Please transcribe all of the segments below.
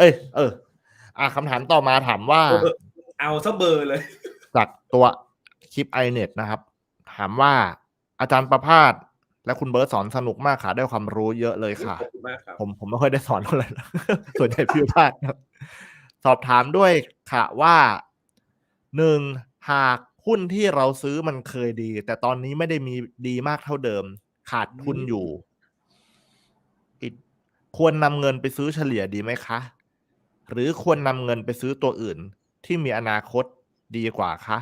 เอ้ย เออ อะคำถามต่อมาถามว่า เออเอาซะเบอร์เลย จากตัวคลิป iNet นะครับ ถามว่าอาจารย์ประพาสและคุณเบิร์ตสอนสนุกมากค่ะ ได้ความรู้เยอะเลยค่ะ ขอบคุณมากครับ ผมผมไม่ค่อยได้สอนเท่าไหร่นะ ส่วนใหญ่พิวพลาดครับ สอบถามด้วยค่ะว่าหนึ่งหากหุ้นที่เราซื้อมันเคยดี แต่ตอนนี้ไม่ได้มีดีมากเท่าเดิม ขาดทุนอยู่อีกควรนำเงินไปซื้อเฉลี่ยดีไหมคะ หรือควรนำเงินไปซื้อตัวอื่น ที่มีอนาคตดีกว่าคะ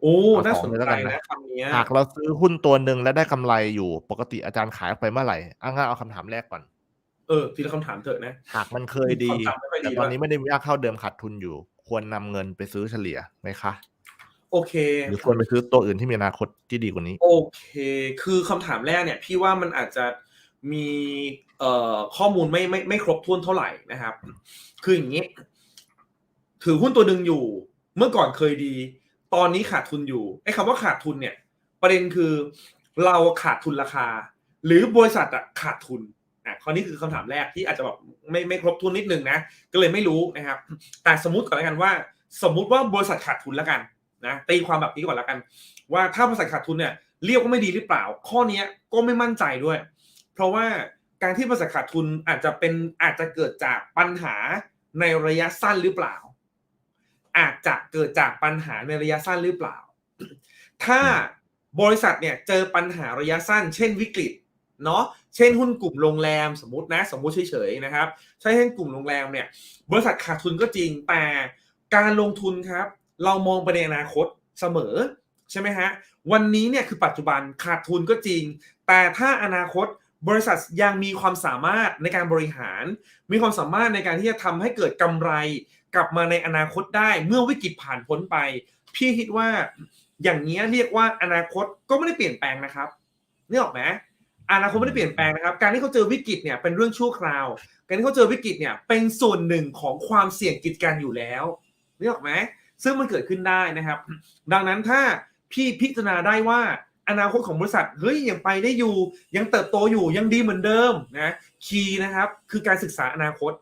โอ้เอาน่าสสองนเลยแล้วใจกันนะนะคำเนี้ยหากเราซื้อหุ้นตัวหนึ่งและได้กำไรอยู่ปกติอาจารย์ขายออกไปเมื่อไหร่อะงั้นเอาคำถามแรกก่อนเออทีละคำถามเถอะนะ หากมันเคยดีความจำไม่ค่อยดีแต่ตอนด้วยนี้ไม่ได้มียากเข้าเดิมขาดทุนอยู่ ควรนำเงินไปซื้อเฉลี่ยไหมคะ โอเค หรือควรไปซื้อตัวอื่นที่มีอนาคตที่ดีกว่านี้ โอเค คือคำถามแรกเนี่ย พี่ว่ามันอาจจะ มีข้อมูลไม่ไม่ไม่ครบถ้วนเท่าไหร่นะครับ คืออย่างนี้ ถือหุ้นตัวหนึ่งอยู่ เมื่อก่อนเคยดี ตอนนี้ขาดทุนอยู่ไอ้คำว่าขาดทุนเนี่ย ประเด็นคือเราขาดทุนราคา หรือบริษัทอะขาดทุนอะข้อนี้คือคำถามแรกที่อาจจะแบบไม่ไม่ครบถ้วนนิดนึงนะ ก็เลยไม่รู้นะครับ แต่สมมติก่อนแล้วกันว่า สมมุติว่าบริษัทขาดทุนแล้วกันนะตีความแบบนี้ก่อนแล้วกัน ว่าถ้าบริษัทขาดทุนเนี่ยเรียกว่าไม่ดีหรือเปล่า ข้อเนี้ยก็ไม่มั่นใจด้วย เพราะว่าการที่บริษัทขาดทุนอาจจะเป็นอาจจะเกิดจากปัญหาในระยะสั้นหรือเปล่า อาจจะเกิดจากปัญหาในระยะสั้นหรือเปล่า ถ้าบริษัทเนี่ยเจอปัญหาระยะสั้น เช่นวิกฤตเนาะเช่นหุ้นกลุ่มโรงแรมสมมตินะสมมติเฉยๆนะครับใช่เช่นกลุ่มโรงแรมเนี่ยบริษัทขาดทุนก็จริงแต่การลงทุนครับ เรามองไปในอนาคตเสมอใช่ไหมฮะวันนี้เนี่ยคือปัจจุบันขาดทุนก็จริง แต่ถ้าอนาคต บริษัทยังมีความสามารถในการบริหาร มีความสามารถในการที่จะทำให้เกิดกำไรกลับมาในอนาคตได้เมื่อวิกฤตผ่านพ้นไป พี่คิดว่าอย่างนี้เรียกว่าอนาคตก็ไม่ได้เปลี่ยนแปลงนะครับนึกออกไหมอนาคตไม่ได้เปลี่ยนแปลงนะครับ การที่เขาเจอวิกฤตเนี่ยเป็นเรื่องชั่วคราว การที่เขาเจอวิกฤตเนี่ยเป็นส่วนหนึ่งของความเสี่ยงกิจการอยู่แล้วนึกออกไหมซึ่งมันเกิดขึ้นได้นะครับ ดังนั้นถ้าพี่พิจารณาได้ว่า อนาคตของบริษัทเฮ้ยยังไปได้อยู่ ยังเติบโตอยู่ยังดีเหมือนเดิมนะคีย์นะครับคือการศึกษาอนาคต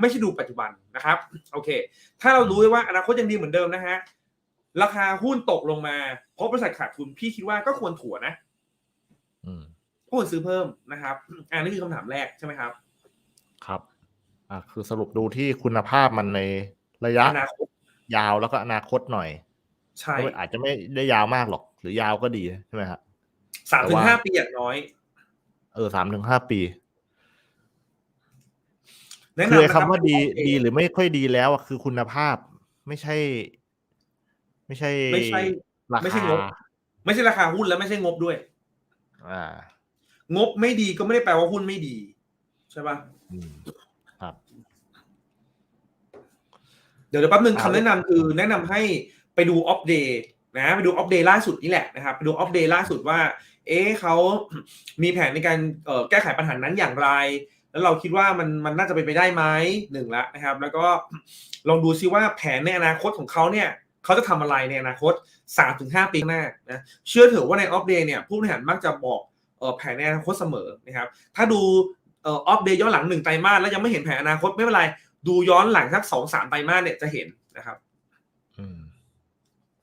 ไม่ใช่ดูปัจจุบันนะครับโอเค ถ้าเรารู้ว่าอนาคตยังดีเหมือนเดิมนะฮะราคาหุ้นตกลงมาเพราะบริษัทขาดทุนพี่คิดว่าก็ควรถัวนะอืมก็ควรซื้อเพิ่มนะครับอันนี้คือคำถามแรกใช่ไหมครับ ครับอะคือสรุปดูที่คุณภาพมันในระยะอนาคตยาวแล้วก็อนาคตหน่อยใช่เพราะมันอาจจะไม่ได้ยาวมากหรอก หรือยาวก็ดีใช่ไหมครับสามถึงห้าปีอย่างน้อย เออสามถึงห้าปีแนะคืนำอไอ้นะครับคำว่าดีโอเคดีหรือไม่ค่อยดีแล้วอะคือคุณภาพไม่ใช่ ไม่ใช่ ไม่ใช่ราไม่ใช่คางบ ไม่ใช่ราคาหุ้นและไม่ใช่งบด้วย อ่างบไม่ดีก็ไม่ได้แปลว่าหุ้นไม่ดี ใช่ปะอืมครับ เดี๋ยวเดี๋ยวแป๊บนึงอ่าคำแนะนำคือแนะนำให้ไปดูอัปเดต นะไปดูอัปเดตล่าสุดนี่แหละนะครับไปดูอัปเดตล่าสุดว่า เอ๊ะเขามีแผนในการแก้ไขปัญหานั้นอย่างไร แล้วเราคิดว่ามันมันน่าจะเป็นไปได้ไหมหนึ่งละนะครับ แล้วก็ลองดูซิว่าแผนในอนาคตของเขาเนี่ยเขาจะทำอะไรในอนาคต 3-5 ปีข้างหน้านะเชื่อเถอะว่าในอัปเดตเนี่ยผู้บริหารมักจะบอกแผนในอนาคตเสมอนะครับ ถ้าดูอัปเดตย้อนหลังหนึ่งไตรมาสแล้วยังไม่เห็นแผนอนาคตไม่เป็นไรดูย้อนหลังสักสองสามไตรมาสเนี่ยจะเห็นนะครับ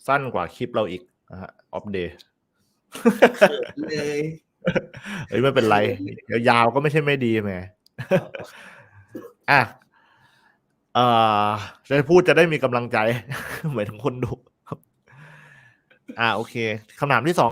สั้นกว่าคลิปเราอีกนะฮะออฟเดย์เลยเอ้ยไม่เป็นไรยาวๆก็ไม่ใช่ไม่ดีแหมอะเอ่อจะพูดจะได้มีกำลังใจ เหมือนถึงคนดูอ่าโอเคคำถามที่สอง